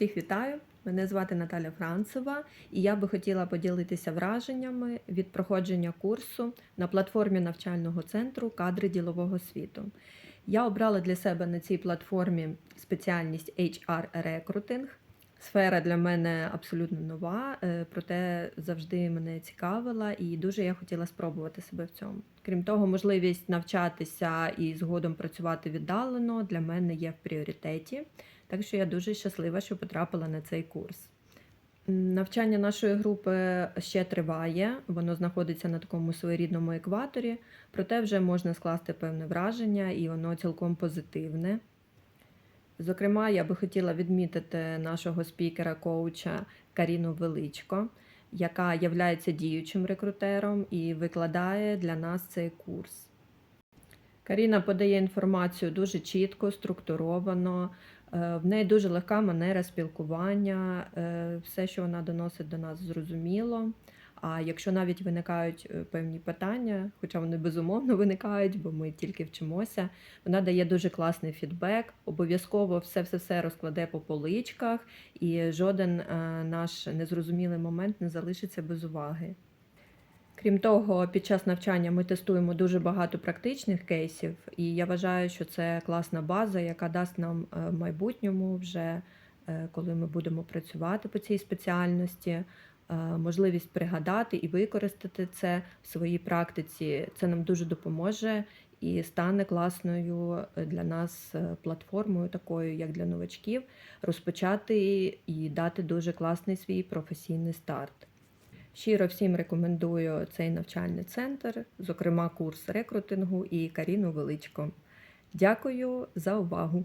Всіх вітаю! Мене звати Наталя Францева, і я би хотіла поділитися враженнями від проходження курсу на платформі навчального центру кадри ділового світу. Я обрала для себе на цій платформі спеціальність HR рекрутинг. Сфера для мене абсолютно нова, е, проте завжди мене цікавила і дуже я хотіла спробувати себе в цьому. Крім того, можливість навчатися і згодом працювати віддалено для мене є в пріоритеті. Так що я дуже щаслива, що потрапила на цей курс. Навчання нашої групи ще триває, воно знаходиться на такому своєрідному екваторі, проте вже можна скласти певне враження, і воно цілком позитивне. Зокрема, я би хотіла відмітити нашого спікера-коуча Каріну Величко, яка є діючим рекрутером і викладає для нас цей курс. Каріна подає інформацію дуже чітко, структуровано. е, В неї дуже легка манера спілкування, е, все, що вона доносить до нас, зрозуміло. А якщо навіть виникають е, певні питання, хоча вони безумовно виникають, бо ми тільки вчимося, вона дає дуже класний фідбек, обов'язково все-все-все розкладе по поличках, і жоден е, наш незрозумілий момент не залишиться без уваги. Крім того, під час навчання ми тестуємо дуже багато практичних кейсів, і я вважаю, що це класна база, яка дасть нам е, в майбутньому, вже коли ми будемо працювати по цій спеціальності, можливість пригадати і використати це в своїй практиці. Це нам дуже допоможе і стане класною е, для нас е, платформою, такою як для новачків, розпочати і дати дуже класний свій професійний старт. Щиро всім рекомендую цей навчальний центр, зокрема курс рекрутингу і Каріну Величко. Дякую за увагу!